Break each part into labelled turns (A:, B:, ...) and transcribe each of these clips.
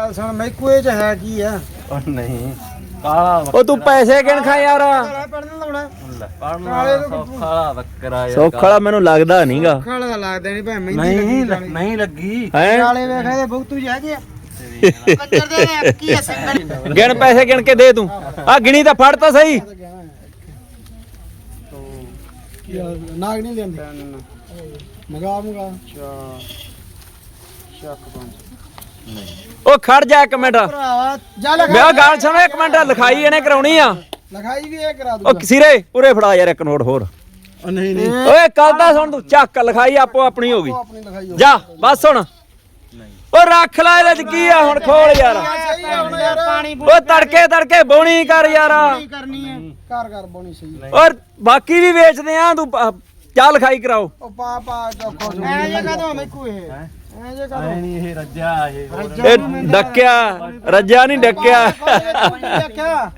A: ਗੱਲ ਸੁਣ ਮੈਕੂਏ ਚ ਹੈ ਕੀ ਆ?
B: ਉਹ ਨਹੀਂ ਕਾਲਾ
C: ਉਹ ਤੂੰ ਪੈਸੇ ਗਿਣ ਖਾ ਯਾਰ?
A: ਕਾਲਾ ਪੜਨ ਲਾਉਣਾ? ਕਾਲੇ
B: ਪੜਨਾ
A: ਤੋਂ
B: ਕਾਲਾ ਬੱਕਰਾ ਯਾਰ।
C: ਸੌਖਾ ਵਾਲਾ ਮੈਨੂੰ ਲੱਗਦਾ ਨਹੀਂਗਾ।
A: ਕਾਲਾ ਦਾ ਲੱਗਦਾ ਨਹੀਂ ਭਾਵੇਂ
B: ਨਹੀਂ
A: ਮਹਿੰਦੀ
B: ਲ- ਨਹੀਂ ਲੱਗੀ।
C: ਹੈ?
A: ਕਾਲੇ ਵੇਖੇ ਤੇ ਬਹੁਤ ਤੂੰ ਹੈਗੇ ਆ। ਕੰਜਰ ਦੇ ਨੇ ਕੀ ਆ ਸਿੰਗਲ।
C: ਗਿਣ ਪੈਸੇ ਗਿਣ ਕੇ ਦੇ ਤੂੰ? ਆ ਗਿਣੀ ਤਾਂ ਫੜ ਤਾਂ ਸਹੀ।
A: ਨਾਗ ਨਹੀਂ ਲੈਂਦੇ ਮਗਾ ਮਗਾ। ਚਾ ਸ਼ੱਕ ਪੰਜ।
C: ਉਹ ਖੜ ਜਾ ਇੱਕ ਮਿੰਟ।
A: ਭਰਾਵਾ ਜਾ
C: ਮੈਂ ਗੱਲ ਸੁਣ ਇੱਕ ਮਿੰਟ ਲਿਖਾਈ ਇਹਨੇ ਕਰਾਉਣੀ ਆ।
A: ਲਿਖਾਈ ਵੀ ਇਹ ਕਰਾ
C: ਉਹ
A: ਦੂੰਗਾ।
C: ਸਿਰੇ ਉਰੇ ਫੜਾ ਯਾਰ ਇੱਕ ਨੋਟ ਹੋਰ।
A: ਨਹੀਂ ਨਹੀਂ।
C: ਓਏ ਕੱਲ ਦਾ ਸੁਣ ਤੂੰ ਚੱਕ ਲਿਖਾਈ ਆਪੋ ਆਪਣੀ ਹੋ ਗਈ।
A: ਆਪਣੀ ਲਿਖਾਈ ਹੋ
C: ਜਾ ਬਸ ਹੁਣ ਉਹ ਰੱਖ ਲੈ ਇਹਦੇ ਚ ਕੀ ਆ ਹੁਣ ਖੋਲ ਯਾਰ।
A: ਸਹੀ ਆ ਹੁਣ ਯਾਰ। ਪਾਣੀ
C: ਉਹ ਤੜਕੇ ਤੜਕੇ ਬੋਣੀ ਕਰ ਯਾਰ।
A: ਕਰਨੀ ਹੈ ਘਰ ਘਰ ਬੋਣੀ ਸਹੀ
C: ਔਰ ਬਾਕੀ ਵੀ ਵੇਚਦੇ ਆ ਤੂੰ ਪ- ਚੱਲ ਲਿਖਾਈ ਕਰਾਓ।
A: ਉਹ ਪਾ ਪਾ ਚੋਖੋ ਐ ਜੇ ਕਦੋਂ ਮੈਕੂ ਇਹ? ਐ ਜੇ ਕਦੋਂ
B: ਨਹੀਂ ਇਹ ਰੱਜਾ ਇਹ
C: ਇਹ ਡੱਕਿਆ ਰੱਜਾ ਨਹੀਂ ਡੱਕਿਆ।
A: ਦੇਖਿਆ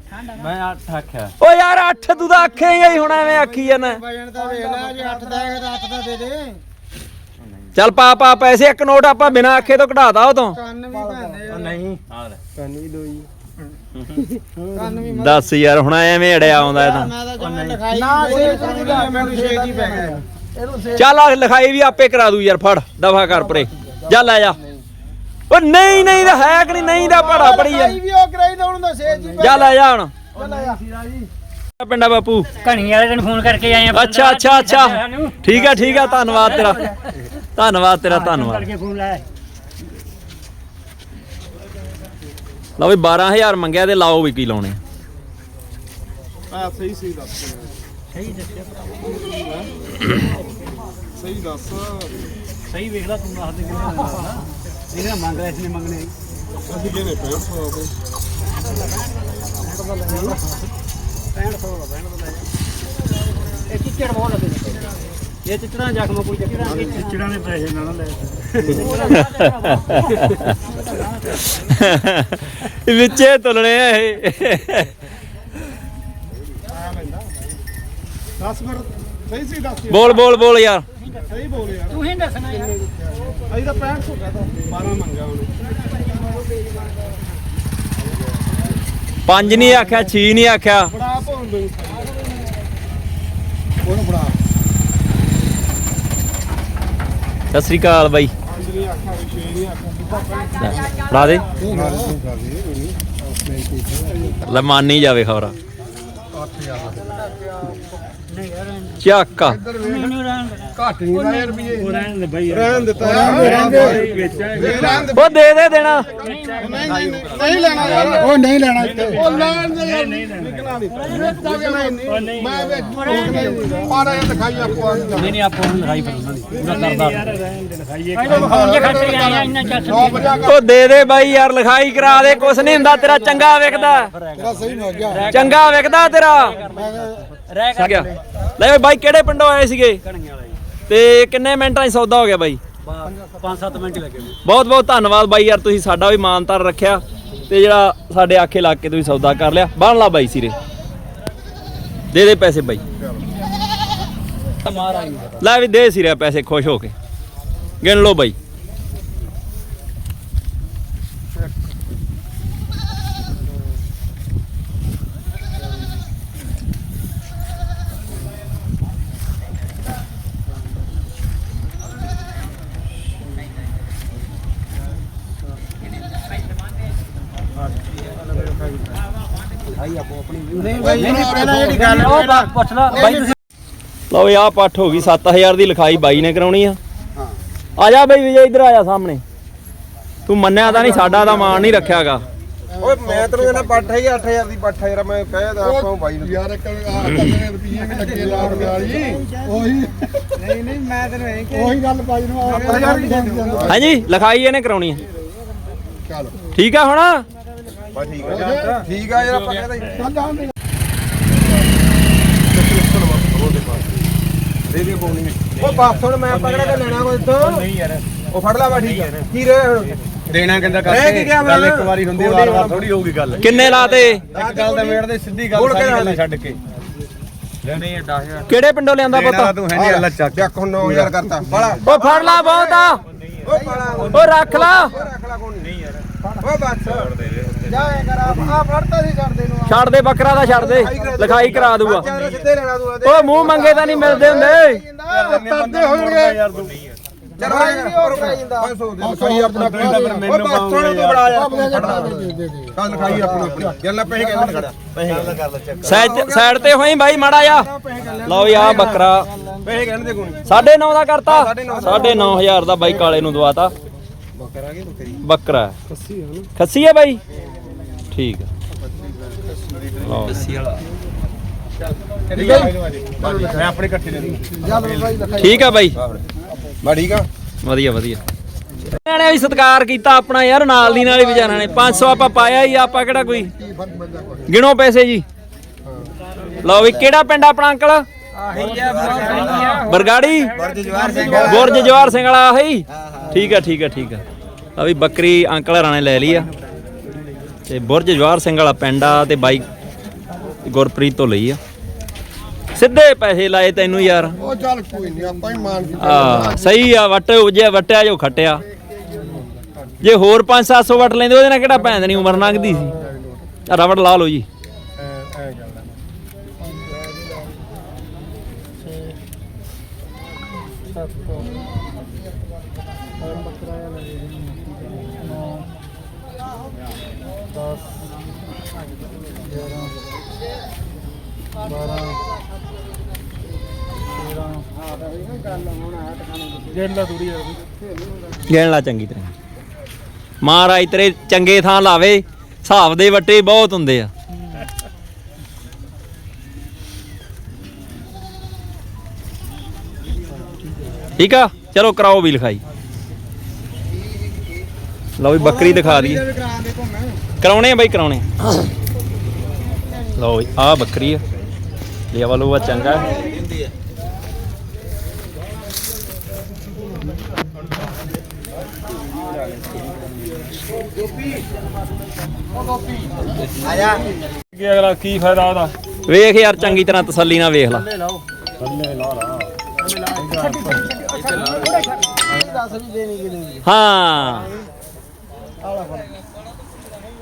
B: ਮੈਂ ਅੱਠ ਆਖਿਆ।
C: ਓ ਯਾਰ ਅੱਠ ਤੂੰ ਤਾਂ ਆਖੇਂਗਾ ਹੀ ਹੁਣ ਐਵੇਂ ਆਖੀ ਜਾਂਦਾ
A: ਵਜਣ ਤਾਂ ਵੇਖ ਲੈ ਜੇ 8 ਦਾ ਹੈ ਤਾਂ 8 ਦਾ ਦੇ ਦੇ।
C: ਚੱਲ ਪਾ ਪਾ ਪੈਸੇ ਇੱਕ ਨੋਟ ਆਪਾਂ ਬਿਨਾਂ ਆਖੇ ਤੋਂ ਕਢਾਤਾ ਉਹ ਤੋਂ
A: ਕੰਨ ਵੀ ਭੰਦੇ
B: ਨਹੀਂ। ਲੈ।
A: ਕੰਨ ਵੀ ਦੋਈ
C: ਦੱਸ ਯਾਰ ਹੁਣ ਐਵੇਂ ਅੜਿਆ ਆਉਂਦਾ ਇਹ ਤਾਂ।
A: ਤਾਂ ਹੀ
C: ਚੱਲ ਲਿਖਾਈ ਵੀ ਆਪੇ ਕਰਾ ਦੂ ਯਾਰ ਫੜ ਦਫਾ ਕਰ ਪਰੇ। ਜਾ ਲੈ ਜਾ ਓ ਨਹੀਂ ਨਹੀਂ ਦਾ ਹੈ ਕਿ ਨਹੀਂ ਨਹੀਂ ਦਾ ਪੜਾ ਪੜੀ ਜਾ
A: ਲਿਖਾਈ ਵੀ ਉਹ ਕਰਾਈ ਤਾਂ ਉਹਨੂੰ ਦਾ ਸੇ ਜੀ।
C: ਜਾ ਲੈ ਜਾ ਹੁਣ
A: ਆ।
C: ਪਿੰਡਾ ਬਾਪੂ।
D: ਕਣੀ ਵਾਲੇ ਨੂੰ ਫੋਨ ਕਰਕੇ ਆਏ ਆ।
C: ਅੱਛਾ ਅੱਛਾ ਅੱਛਾ। ਠੀਕ ਆ ਠੀਕ ਆ। ਧੰਨਵਾਦ ਤੇਰਾ। ਧੰਨਵਾਦ ਤੇਰਾ ਧੰਨਵਾਦ।
D: ਕਰਕੇ ਫੋਨ ਲਾਇਆ।
C: ਲਓ ਵੀ 12000 ਮੰਗਿਆ ਤੇ ਲਾਓ ਵੀ ਕੀ ਲਾਉਣੇ।
A: ਆ ਸਹੀ ਸਹੀ ਦੱਸ।
D: ਸਹੀ ਦੱਸਿਆ
A: ਸਹੀ ਦੱਸ।
D: ਸਹੀ ਵੇਖ ਲੈ ਤੂੰ ਦੱਸ ਦੇ ਕਿੰਨੇ ਮੰਗਦਾ ਇਹਨੇ ਮੰਗ ਰਿਹਾ ਇਸਨੇ ਮੰਗਣੇ
A: ਅਸੀਂ ਕਿਹਨੇ 6500 ਦੇ
D: ਇਹ ਚਿੱਚੜ ਬਹੁਤ ਲੱਗੇ ਇਹ ਚਿੱਚੜਾਂ ਜ਼ਖਮ ਕੋਈ ਚੱਕਰਾਂ ਚਿੱਚੜਾਂ ਦੇ ਪੈਸੇ ਨਾ ਲੈ
C: ਵਿੱਚੇ ਤੁਲਣੇ ਆ ਇਹ।
A: ਦੱਸ ਫਿਰ। ਸਹੀ ਸਹੀ ਦੱਸ।
C: ਬੋਲ ਬੋਲ ਬੋਲ ਯਾਰ।
A: ਸਹੀ ਬੋਲ ਯਾਰ
D: ਤੂੰ ਹੀ ਦੱਸਣਾ ਯਾਰ।
A: ਅਸੀਂ ਤਾਂ 6500 ਕਹਤਾ। 12 ਮੰਗਿਆ ਉਹਨੇ।
C: ਪੰਜ ਨਹੀਂ ਆਖਿਆ 6 ਨਹੀਂ ਆਖਿਆ।
A: ਬੜਾ ਭੌਂ ਦੇ ਬੜਾ
C: ਸਤਿ ਸ੍ਰੀ ਅਕਾਲ ਬਾਈ।
A: ਪੰਜ ਨਹੀਂ ਆਖਿਆ ਵੀ ਛੇ ਨਹੀਂ ਆਖਿਆ।
C: ਫੜਾ ਦੇ। ਲੈ ਮੰਨ ਹੀ ਜਾਵੇ ਖਬਰਾ।
D: ਨਹੀਂ ਯਾਰ
C: ਚੱਕ
D: ਮੈਨੂੰ ਰਹਿਣ ਦੇ।
A: ਘੱਟ ਨਹੀਂ ਲਾਇਆ ਰੁਪਏ
D: ਉਹ ਰਹਿਣ ਦੇ ਬਈ।
A: ਰਹਿਣ ਦਿੱਤਾ। ਰਹਿਣ ਦੇ। ਰਹਿਣ ਦੇ।
C: ਉਹ ਦੇ। ਦੇ ਦੇਣਾ।
A: ਨਹੀਂ ਨਹੀਂ ਨਹੀਂ। ਲੈਣਾ ਯਾਰ। ਉਹ ਨਹੀਂ ਲੈਣਾ ਇੱਥੇ। ਉਹ ਲੈਣ ਦੇ ਯਾਰ। ਨਿਕਲਾ ਨਹੀਂ। ਮੈਂ ਵਿੱਚ ਪਾੜਾ ਇਹ ਦਿਖਾਈ ਆਪੋ ਆ
D: ਨਹੀਂ ਨਹੀਂ ਆਪੋ ਨੂੰ ਲਗਾਈ ਫਿਰ ਉਹਨਾਂ ਦੀ। ਪੂਰਾ ਕਰਦਾ। ਯਾਰ ਰਹਿਣ ਦੇ ਲਗਾਈਏ ਫੋਨ ਜੇ ਖਰਚ ਆਇਆ ਇੰਨਾ ਚੱਲ
A: ਸੌ ਪੰਜਾਹ
C: ਉਹ ਦੇ ਦੇ ਬਾਈ ਯਾਰ ਲਿਖਾਈ ਕਰਾ ਦੇ। ਕੁਛ ਨਹੀਂ ਹੁੰਦਾ ਤੇਰਾ ਚੰਗਾ ਵਿਕਦਾ
A: ਤੇਰਾ ਸਹੀ ਹੋ ਗਿਆ।
C: ਚੰਗਾ ਵਿਕਦਾ ਤੇਰਾ।
D: ਰਹਿ
C: ਗਿਆ। ਲੈ। ਬਾਈ ਕਿਹੜੇ ਪਿੰਡੋਂ ਆਏ ਸੀਗੇ?
D: ਕਣੀਆਂ ਵਾਲਾ ਜੀ।
C: ਤੇ ਕਿੰਨੇ ਮਿੰਟਾਂ 'ਚ ਸੌਦਾ ਹੋ ਗਿਆ ਬਾਈ?
D: 5-7 ਮਿੰਟ ਲੱਗੇ
C: ਬਹੁਤ ਬਹੁਤ ਧੰਨਵਾਦ ਬਾਈ ਯਾਰ ਤੁਸੀਂ ਸਾਡਾ ਵੀ ਮਾਨਤਾਰ ਰੱਖਿਆ। ਤੇ ਜਿਹੜਾ ਸਾਡੇ ਆਖੇ ਲੱਗ ਕੇ ਤੁਸੀਂ ਸੌਦਾ ਕਰ ਲਿਆ। ਬਣ ਲਾ ਬਾਈ ਸਿਰੇ। ਦੇ ਦੇ ਪੈਸੇ ਬਾਈ। ਲੈ ਵੀ ਦੇ ਸਿਰੇ ਪੈਸੇ ਖੁਸ਼ ਹੋ ਕੇ। ਗਿਣ ਲਓ ਬਾਈ
A: ਨਹੀਂ ਭਾਈ ਪਹਿਲਾਂ ਜਿਹੜੀ ਗੱਲ
D: ਉਹ ਬਾ- ਪੁੱਛ ਲਾ। ਬਾਈ ਤੁਸੀਂ
C: ਲਓ ਵੀ ਆਹ ਪੱਠ ਹੋ ਗਈ 7000 ਦੀ ਲਿਖਾਈ ਬਾਈ ਨੇ ਕਰਾਉਣੀ ਆ। ਆ ਜਾ ਬਾਈ ਵਿਜੇ ਇੱਧਰ ਆ ਜਾ ਸਾਹਮਣੇ। ਤੂੰ ਮੰਨਿਆ ਤਾਂ ਨਹੀਂ ਸਾਡਾ ਤਾਂ ਮਾਣ ਨਹੀਂ ਰੱਖਿਆਗਾ।
E: ਓਏ ਮੈਂ ਤੈਨੂੰ ਇਹਨਾਂ ਪੱਠ ਹੀ 8000 ਦੀ ਪੱਠ ਯਾਰ ਮੈਂ ਕਹਿ ਦਾ ਆਪਾਂ ਬਾਈ ਨੂੰ।
A: ਯਾਰ ਇੱਕ ਆ ਕੰਨੇ ਰੁਪਏ ਵੀ ਲੱਗੇ ਲਾਉਣ ਵਾਲੀ। ਉਹੀ ਨਹੀਂ ਨਹੀਂ ਮੈਂ ਤੈਨੂੰ ਇਹ ਕਿ ਉਹੀ ਗੱਲ ਭਾਈ ਨੂੰ ਆ
C: ਹਾਂਜੀ ਲਿਖਾਈ ਇਹਨੇ ਕਰਾਉਣੀ ਆ।
A: ਚੱਲ।
C: ਠੀਕ ਆ ਹੁਣ?
E: ਬਸ ਠੀਕ ਆ ਠੀਕ ਆ ਯਾਰ ਆਪਾਂ ਕਹਿੰਦਾ
A: ਚੱਲ ਜਾਣ ਦੇ
E: ਬਾਪ ਹੁਣ ਮੈਂ ਪਕੜਾ ਕੇ ਲੈਣਾ ਕੋਈ ਤੋਂ ਨਹੀਂ ਯਾਰ। ਉਹ ਫੜ ਲਾ ਵਾ ਠੀਕ ਆ ਕੀ ਰੇ ਹੁਣ?
B: ਦੇਣਾ ਕਹਿੰਦਾ
E: ਰਹਿ ਕੀ ਗਿਆ
B: ਗੱਲ ਇੱਕ ਵਾਰੀ ਹੁੰਦੀ ਵਾਰ ਵਾਰ ਥੋੜੀ ਹੋਊਗੀ ਗੱਲ।
C: ਕਿੰਨੇ ਲਾਤੇ
B: ਇੱਕ ਗੱਲ ਦਾ ਮੇੜ ਦੇ ਸਿੱਧੀ ਗੱਲ ਛੱਡ ਕੇ।
E: ਲੈਣੇ 10000
C: ਕਿਹੜੇ ਪਿੰਡੋਂ ਲਿਆਂਦਾ ਪੁੱਤ?
B: ਤੂੰ ਹੈ ਨਹੀਂ ਅੱਲਾ ਚੱਕ।
E: ਚੱਕ ਹੁਣ 9000 ਕਰਤਾ। ਬੜਾ
C: ਉਹ ਫੜ ਲਾ ਬਹੁਤ ਆ।
E: ਓ ਬੜਾ
C: ਉਹ ਰੱਖ ਲਾ।
E: ਰੱਖ ਲਾ ਕੋਈ ਓਏ ਬੱਸ। ਜਾਏ ਕਰ ਆ ਆ ਫੜਤਾ ਸੀ ਛੱਡ ਦੇ ਨੂੰ
C: ਛੱਡ ਦੇ ਬੱਕਰਾ ਦਾ ਛੱਡ ਦੇ। ਲਿਖਾਈ ਕਰਾ ਦੂਗਾ।
E: ਸਿੱਧੇ ਲੈਣਾ
C: ਮੂੰਹ ਮੰਗੇ ਤਾਂ ਨਹੀਂ ਮਿਲਦੇ ਹੁੰਦੇ।
A: ਤਰਦੇ ਹੋਣਗੇ
E: ਚਲੋ ਨਹੀਂ ਹੋਰ ਕਰਾਈ ਜਾਂਦਾ। 500 ਦੇ ਲਿਖਾਈ ਆਪਣਾ
B: ਮੈਨੂੰ
E: ਓਏ ਬੱਸ ਥੋੜਾ ਤੂੰ ਬੜਾ ਯਾਰ।
A: ਦੇ ਦੇ ਦੇ।
E: ਕੱਲ ਲਿਖਾਈ ਆਪਣਾ ਆਪਣੀ। ਯਾਰ ਲੈ ਪੈਸੇ ਕਹਿੰਦੇ ਖੜਾ।
B: ਗੱਲ ਕਰ ਲੈ ਚੱਕ
C: ਸਾਈਡ ਸਾਈਡ ਤੇ ਹੋਈ ਬਾਈ ਮਾੜਾ ਜਾ ਲਓ ਆ ਬੱਕਰਾ।
E: ਪੈਸੇ ਕਹਿੰਦੇ ਦੇ ਕੋਣੀ
C: 9.5 ਦਾ। ਕਰਤਾ 9500 ਦਾ ਬਾਈ ਕਾਲੇ ਨੂੰ ਦਵਾਤਾ।
E: ਬੱਕਰੀ
C: ਬੱਕਰਾ? ਖੱਸੀ ਹੈ ਖੱਸੀ ਹੈ ਬਾਈ? ਠੀਕ ਹੈ ਲਓ। ਖੱਸੀ ਵਾਲਾ।
B: ਮੈਂ ਆਪਣੇ ਇਕੱਠੇ ਦੇ ਦੂੰ
C: ਠੀਕ ਆ ਬਾਈ।
E: ਬਾ ਠੀਕ ਆ?
C: ਵਧੀਆ ਵਧੀਆ। ਇਹਨਾਂ ਨੇ ਵੀ ਸਤਿਕਾਰ ਕੀਤਾ ਆਪਣਾ ਯਾਰ ਨਾਲ ਦੀ ਨਾਲ ਹੀ ਵਿਚਾਰਾਂ ਨੇ। 500 ਆਪਾਂ ਪਾਇਆ ਹੀ ਆਪਾਂ ਕਿਹੜਾ ਕੋਈ? ਗਿਣੋ ਪੈਸੇ ਜੀ। ਲਓ ਵੀ ਕਿਹੜਾ ਪਿੰਡ ਆਪਣਾ ਅੰਕਲ? ਬਰਗਾੜੀ? ਬੁਰਜ ਜਵਾਰ ਸਿੰਘ ਵਾਲਾ। ਆਹੀ। ਠੀਕ ਆ ਠੀਕ ਆ ਠੀਕ ਆ। ਆ ਵੀ ਬੱਕਰੀ ਅੰਕਲ ਨੇ ਲੈ ਲਈ ਆ। ਤੇ ਬੁਰਜ ਜਵਾਰ ਸਿੰਘ ਵਾਲਾ ਪਿੰਡ ਆ ਤੇ ਬਾਈ ਗੁਰਪ੍ਰੀਤ ਤੋਂ ਲਈ ਆ। ਸਿੱਧੇ ਪੈਸੇ ਲਾਏ ਤੈਨੂੰ ਯਾਰ।
A: ਉਹ ਚੱਲ ਕੋਈ ਨਹੀਂ ਆਪਾਂ ਹੀ ਮਾਨ ਕੀ
C: ਆ ਸਹੀ ਆ ਵਟ ਜੇ ਵਟਿਆ ਜੋ ਖਟਿਆ। ਜੇ ਹੋਰ 5-700 ਵਟ ਲੈਂਦੇ ਉਹਦੇ ਨਾਲ ਕਿਹੜਾ ਭੈਣ ਨਹੀਂ ਉਮਰ ਲੰਘਦੀ ਸੀ? ਆ ਰਬੜ ਲਾ ਲਓ ਜੀ। ਗਿਣ ਲਾ ਚੰਗੀ ਤਰ੍ਹਾਂ ਮਹਾਰਾਜ ਤੇਰੇ ਚੰਗੇ ਥਾਂ ਲਾਵੇ ਹਿਸਾਬ ਦੇ ਵੱਟੇ ਬਹੁਤ ਹੁੰਦੇ ਆ ਠੀਕ ਆ ਚਲੋ ਕਰਾਓ ਵੀ ਲਿਖਾਈ ਲਓ ਵੀ ਬੱਕਰੀ ਦਿਖਾ ਦਈਏ ਕਰਾਉਣੇ ਆ ਬਾਈ ਕਰਾਉਣੇ ਆ। ਲਓ ਆ ਬੱਕਰੀ ਆ। ਲਿਆ ਲੂਆ ਚੰਗਾ। ਹੈ।
D: ਕੀ ਅਗਲਾ ਕੀ ਫਾਇਦਾ ਉਹਦਾ?
C: ਵੇਖ ਯਾਰ ਚੰਗੀ ਤਰ੍ਹਾਂ ਤਸੱਲੀ ਨਾਲ ਵੇਖ ਲੈ। ਹਾਂ।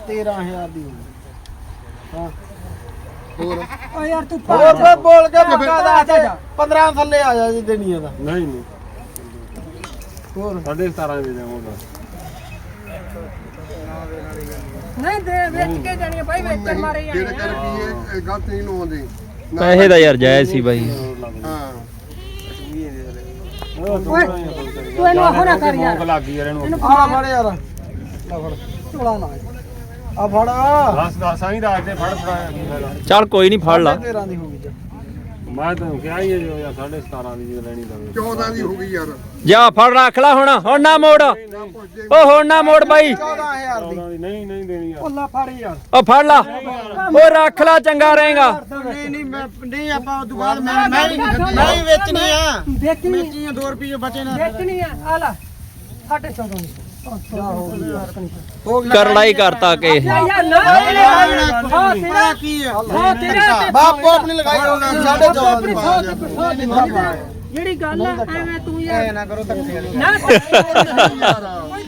A: 13000 ਦੀ
E: ਓ ਯਾਰ ਤੂੰ ਹੋਰ ਬੋਲ ਕੇ ਪੱਕਾ ਦਾ 15 ਥੱਲੇ ਆ ਜਾ ਜੀ ਦੇਣੀ ਇਹਦਾ
D: ਨਹੀਂ ਨਹੀਂ। ਹੋਰ। ਸਾਡੇ 17 ਦੇ ਦੇਵਾਂਗਾ
F: ਨਹੀਂ ਦੇ ਵੇਚ ਕੇ ਜਾਣੀ ਭਾਈ ਵੇਚਣ ਮਾਰੇ
A: ਜਿਹੜੇ ਕਰ ਕੀ ਇਹ ਗਲਤ ਨਹੀਂ ਲਾਉਂਦੇ
C: ਪੈਸੇ ਦਾ ਯਾਰ ਜਾਇਜ਼ ਸੀ ਬਾਈ।
A: ਹਾਂ।
F: ਓਏ ਤੂੰ ਇਹਨੂੰ ਆਹੋ ਨਾ ਕਰ ਯਾਰ।
D: ਲੱਗ ਗਈ ਯਾਰ ਇਹਨੂੰ।
E: ਆ ਫੜ। ਯਾਰ। ਲੈ ਫੜ। ਚੋਲਾ ਨਾ ਆ ਫੜ
D: ਦੱਸ ਦੱਸ ਆਈ ਰਾਜ ਦੇ ਫੜ ਫੜਾਇਆ ਕੀ ਫਾਇਦਾ?
C: ਚੱਲ ਕੋਈ ਨਹੀਂ ਫੜ ਲਾ।
E: 13 ਦੀ ਹੋ ਗਈ ਜਾ
D: ਮੈਂ ਤੈਨੂੰ ਕਿਹਾ ਹੀ ਹੈ ਜੋ ਯਾਰ 17.5 ਦੀ ਜੇ ਲੈਣੀ ਤਾਂ
A: 14 ਦੀ ਹੋ ਗਈ ਯਾਰ।
C: ਜਾ ਫੜ ਰੱਖ ਲੈ ਹੁਣ। ਹੁਣ ਨਾ ਮੋੜ। ਓ ਹੁਣ ਨਾ ਮੋੜ ਬਾਈ।
E: 14000 ਦੀ।
D: 14 ਦੀ ਨਹੀਂ ਨਹੀਂ ਦੇਣੀ ਯਾਰ।
E: ਉੱਲਾ ਫੜ ਯਾਰ।
C: ਓ ਫੜ ਲਾ। ਓ ਰੱਖ ਲੈ ਚੰਗਾ ਰਹੇਗਾ।
E: ਨਹੀਂ ਨਹੀਂ ਮੈਂ ਨਹੀਂ ਆਪਾਂ ਉਦੋਂ ਬਾਅਦ ਮੈਂ ਮੈਂ ਮੈਂ ਹੀ ਵੇਚਣੀ ਆ।
F: ਵੇਚਣੀ
E: ਵੇਚਣੀ ਆ 2 ਰੁਪਏ ਬਚੇ ਨਾ।
F: ਵੇਚਣੀ ਆ। ਆ ਲੈ ਸਾਡੇ 14 ਦੀ।
E: ਹੋ ਗਈ
C: ਕਰੜਾਈ ਕਰਤਾ ਕੇ ਇਹ।
F: ਯਾਰ ਨਾ ਹਾਂ ਤੇਰਾ
E: ਕੀ ਆ
F: ਹਾਂ ਤੇਰਾ
E: ਬਾਪੋ ਆਪਣੀ ਲਗਾਈ ਹੋਣਾ 14.5 ਦੀ ਪਾ ਜਾ
F: ਜਿਹੜੀ ਗੱਲ ਆ ਐਵੇਂ ਤੂੰ ਯਾਰ
E: ਐ ਨਾ ਕਰੋ ਧੱਕੇ ਵਾਲੀ
F: ਨਾ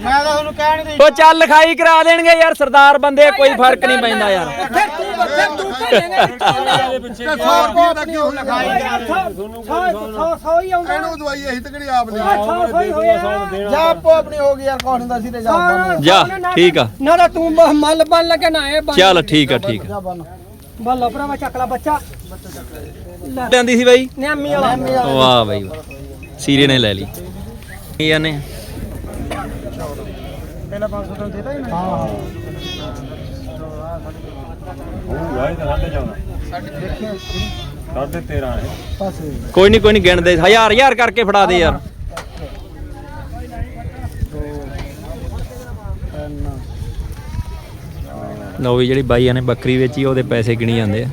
E: ਮੈਂ ਤਾਂ ਤੁਹਾਨੂੰ ਕਹਿਣ ਦੀ
C: ਓ ਚੱਲ ਲਿਖਾਈ ਕਰਾ ਦੇਣਗੇ ਯਾਰ ਸਰਦਾਰ ਬੰਦੇ ਕੋਈ ਫ਼ਰਕ ਨਹੀਂ ਪੈਂਦਾ ਯਾਰ।
F: ਫਿਰ ਤੂੰ ਫਿਰ ਤੂੰ ਭੇਜੇਂਗਾ
A: ਇਹਨੂੰ ਦਵਾਈ ਅਸੀਂ ਤੇ ਆਪ
E: ਜਾ ਆਪੋ ਆਪਣੀ ਹੋ ਗਈ ਕੌਣ ਸੀ ਤੇ ਜਾ
C: ਜਾ ਠੀਕ ਆ।
F: ਨਾ ਨਾ ਤੂੰ ਬ- ਮੱਲ ਬਣ ਲੱਗੇ ਨਾ ਇਹ
C: ਚੱਲ ਠੀਕ ਆ ਠੀਕ ਆ।
F: ਬੱਲਾ ਭਰਾਵਾ ਚੱਕਲਾ ਬੱਚਾ।
C: ਲੈਂਦੀ ਸੀ ਬਾਈ?
F: ਨਿਆਮੀ ਵਾਲਾ।
C: ਵਾਹ ਬਾਈ ਵਾਹ। ਸੀਰੇ ਨੇ ਲੈ ਲਈ। ਕੀ ਜਾਨੇ
E: ਜਿਹੜਾ 500 ਤੁਹਾਨੂੰ ਦੇਤਾ ਹੀ ਹਾਂ।
D: ਉਹ ਵਾਏ ਤਾਂ ਸਾਡੇ ਜਾਣਾ ਸਾਡੇ ਦੇਖਿਆ ਸਾਡੇ 13 ਹੈ।
E: ਪਾਸੇ।
C: ਕੋਈ ਨਹੀਂ ਕੋਈ ਨਹੀਂ ਗਿਣਦੇ ਹਜ਼ਾਰ ਹਜ਼ਾਰ ਕਰਕੇ ਫੜਾ ਦੇ ਯਾਰ। ਲਓ ਵੀ ਜਿਹੜੀ ਬਾਈਆਂ ਨੇ ਬੱਕਰੀ ਵੇਚੀ ਉਹਦੇ ਪੈਸੇ ਗਿਣੀ ਜਾਂਦੇ ਆ।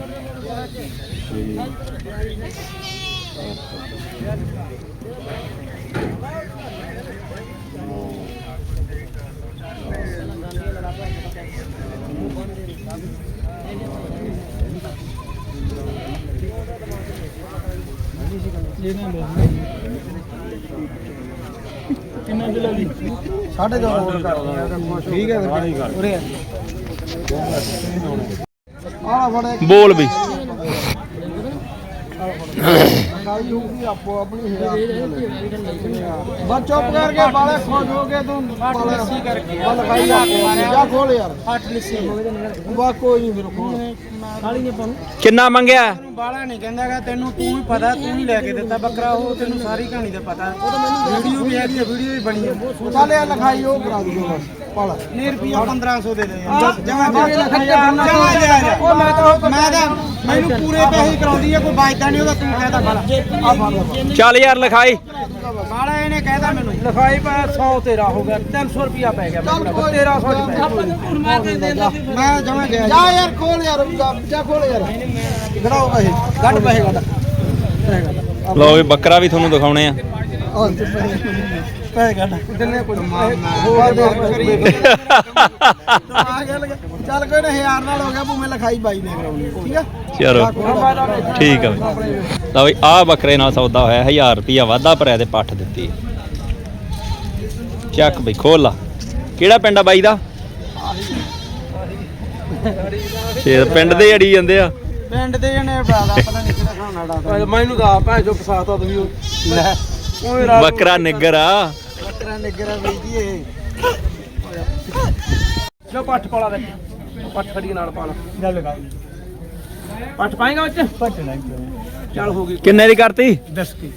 A: ਕਿੰਨਾ ਦਿਲਾ ਠੀਕ ਹੈ
C: ਬੋਲ ਬਈ
A: ਖਾਈ ਹੋਊਗੀ ਆਪੋ ਆਪਣੀ ਹੈ ਬਸ ਚੁੱਪ ਕਰਕੇ ਬਾਲੇ ਖੁਸ਼ ਹੋ ਕੇ ਤੂੰ ਬਾਲੇ ਸੀ ਕਰਕੇ। ਬਲ ਖਾਈ ਆਪੋ ਜਾ ਖੋਲ ਯਾਰ। ਅੱਠ ਲਿਸੀ ਬਾ ਕੋਈ ਨਹੀਂ ਫਿਰ ਖੋਲ। ਖਾਲੀ ਨਹੀਂ ਪਾਉਂ
C: ਕਿੰਨਾ ਮੰਗਿਆ?
A: ਬਾਲਾ ਨਹੀਂ ਕਹਿੰਦਾਗਾ ਤੈਨੂੰ ਤੂੰ ਹੀ ਪਤਾ ਤੂੰ ਹੀ ਲੈ ਕੇ ਦਿੱਤਾ ਬੱਕਰਾ ਉਹ ਤੈਨੂੰ ਸਾਰੀ ਕਹਾਣੀ ਦਾ ਪਤਾ। ਉਹ ਤਾਂ ਮੈਨੂੰ ਵੀਡੀਓ ਵੀ ਹੈਗੀ ਵੀਡੀਓ ਵੀ ਬਣੀ ਹੈ ਚੱਲ ਇਹ ਲਿਖਾਈ ਉਹ ਕਰਾ ਦੂਗਾ ਬਸ। ਪਾਲਾ। ਨਹੀਂ ਰੁਪਿਆ 1500 ਦੇ ਦੇ ਜਮਾ ਜਮਾ ਮੈਂ ਤਾਂ ਮੈਂ ਤਾਂ ਮੈਨੂੰ ਪੂਰੇ ਪੈਸੇ ਕਰਾਉਂਦੀ ਹੈ ਕੋਈ ਬਾਈਦਾ ਨਹੀਂ ਉਹਦਾ ਤੂੰ ਕਹਿਦਾ ਬਾਲਾ
C: ਚੱਲ ਯਾਰ ਲਿਖਾਈ।
A: ਬਾਲਾ ਇਹਨੇ ਕਹਿਦਾ ਮੈਨੂੰ। ਲਿਖਾਈ ਪਾ 100 ਤੇਰਾ ਹੋ ਗਿਆ 300 ਰੁਪਿਆ ਪੈ ਗਿਆ 1300 ਮੈਂ ਜਮਾ ਗਿਆ ਜਾ। ਯਾਰ ਖੋਲ ਯਾਰ ਜਾ ਖੋਲ ਯਾਰ। ਗੜਾਓ ਪੈਸੇ ਗੱਡ ਪੈਸੇ ਗੱਡ।
C: ਲਓ ਵੀ ਬੱਕਰਾ ਵੀ ਤੁਹਾਨੂੰ ਦਿਖਾਉਣੇ ਆ।
A: ਪੈਸੇ ਦਿੰਨੇ ਦੇ ਚੱਲ ਕੋਈ ਨਾ ਹਜ਼ਾਰ ਨਾਲ ਹੋ ਗਿਆ ਭੂਵੇਂ ਲਿਖਾਈ ਬਾਈ ਨੇ ਕਰਾਉਣੀ ਹੈ, ਠੀਕ ਆ?
C: ਚਲੋ। ਠੀਕ ਆ ਬਈ। ਲਓ ਵੀ ਆਹ ਬੱਕਰੇ ਨਾਲ ਸੌਦਾ ਹੋਇਆ 1000 ਰੁਪਿਆ ਵਾਧਾ ਭਰਿਆ ਤੇ ਪੱਠ ਦਿੱਤੀ। ਚੱਕ ਬਈ ਖੋਲ ਲਾ। ਕਿਹੜਾ ਪਿੰਡ ਆ ਬਾਈ ਦਾ? ਸ਼ੇਰ ਪਿੰਡ ਦੇ ਅੜੀ ਜਾਂਦੇ ਆ।
A: ਪਿੰਡ ਦੇ ਜਣੇ ਬਰਾਦਾ ਪਤਾ ਨਹੀਂ ਕਿਹੜਾ ਖਾਣਾ ਡਾਦਾ
G: ਮੈਨੂੰ ਤਾਂ ਭੈਣ ਜੋ ਫਸਾਤਾ ਤੁਸੀਂ। ਲੈ ਓਏ
C: ਬੱਕਰਾ ਨਿੱਗਰ ਆ।
A: ਬੱਕਰਾ ਨਿਗਰਾ ਬਈ ਜੀ ਇਹ।
G: ਜੋ ਪੱਠ ਪਾਲਾ ਦੇ? ਪੱਠ ਖੜੀ ਨਾਲ ਪਾਲਾ ਗੱਲ ਲਗਾ ਪੱਠ ਪਾਏਗਾ ਵਿੱਚ? ਪੱਠ ਨਹੀਂ ਚੱਲ ਹੋ ਗਈ।
C: ਕਿੰਨੇ ਦੀ ਕਰਤੀ?
A: 10 ਕੀ।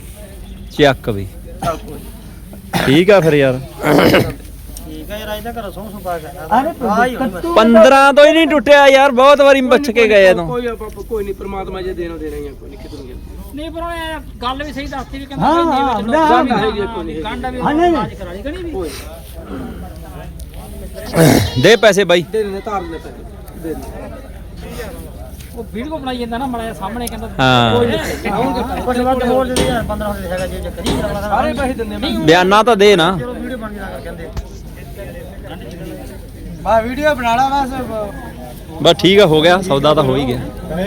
C: ਚੱਕ ਬਈ ਠੀਕ ਆ ਫਿਰ ਯਾਰ।
H: ਠੀਕ ਹੈ ਯਾਰ ਇਹਦਾ ਘਰੋਂ ਸੌਂ ਸੌਂ ਪਾ ਗਿਆ
C: 15 ਤੋਂ। ਹੀ ਨਹੀਂ ਟੁੱਟਿਆ ਯਾਰ ਬਹੁਤ ਵਾਰੀ ਬਚ ਕੇ ਗਏ ਤੋਂ।
G: ਕੋਈ ਆਪਾਂ ਕੋਈ ਨਹੀਂ ਪ੍ਰਮਾਤਮਾ ਜੇ ਦੇਣਾ ਦੇਣਾ ਹੀ ਆ ਕੋਈ ਨਹੀਂ ਕਿਤੋਂ ਗਿਆ।
H: ਨਹੀਂ ਪਰ ਉਹਨੇ ਗੱਲ ਵੀ ਸਹੀ ਦੱਸਤੀ ਵੀ ਕਹਿੰਦਾ ਹਾਂ ਹਾਂ
G: ਜਾਨ ਹੈਗੀ ਆ, ਕੋਈ ਨਹੀਂ
H: ਕਾਂਡਾ ਵੀ ਆਜ ਕਰਾ ਲਈ ਕਣੀ ਵੀ।
C: ਦੇ ਪੈਸੇ ਬਾਈ।
G: ਦੇ ਦੇ ਧਾਰ ਦੇ ਪੈਸੇ। ਦੇ ਦੇ
H: ਉਹ ਵੀਡੀਓ ਬਣਾਈ ਜਾਂਦਾ ਨਾ ਮੜਾ ਸਾਹਮਣੇ ਕਹਿੰਦਾ
C: ਹਾਂ।
H: ਕੁਝ ਵੱਧ ਹੋਰ ਦੇ ਯਾਰ 15 ਦੇ ਹੈਗਾ ਜੇ ਚੱਕਰ ਨਹੀਂ। ਕਰਾਉਣਾ
G: ਸਾਰੇ ਪੈਸੇ ਦਿੰਦੇ ਮੈਂ।
C: ਬਿਆਨਾ ਤਾਂ ਦੇ ਨਾ।
H: ਵੀਡੀਓ ਬਣ ਜਾਣਾ ਕਹਿੰਦੇ।
A: ਬਾ ਵੀਡੀਓ ਬਣਾ ਲਾ ਬਸ।
C: ਬਸ ਠੀਕ ਆ ਹੋ ਗਿਆ ਸੌਦਾ ਤਾਂ ਹੋ ਹੀ ਗਿਆ।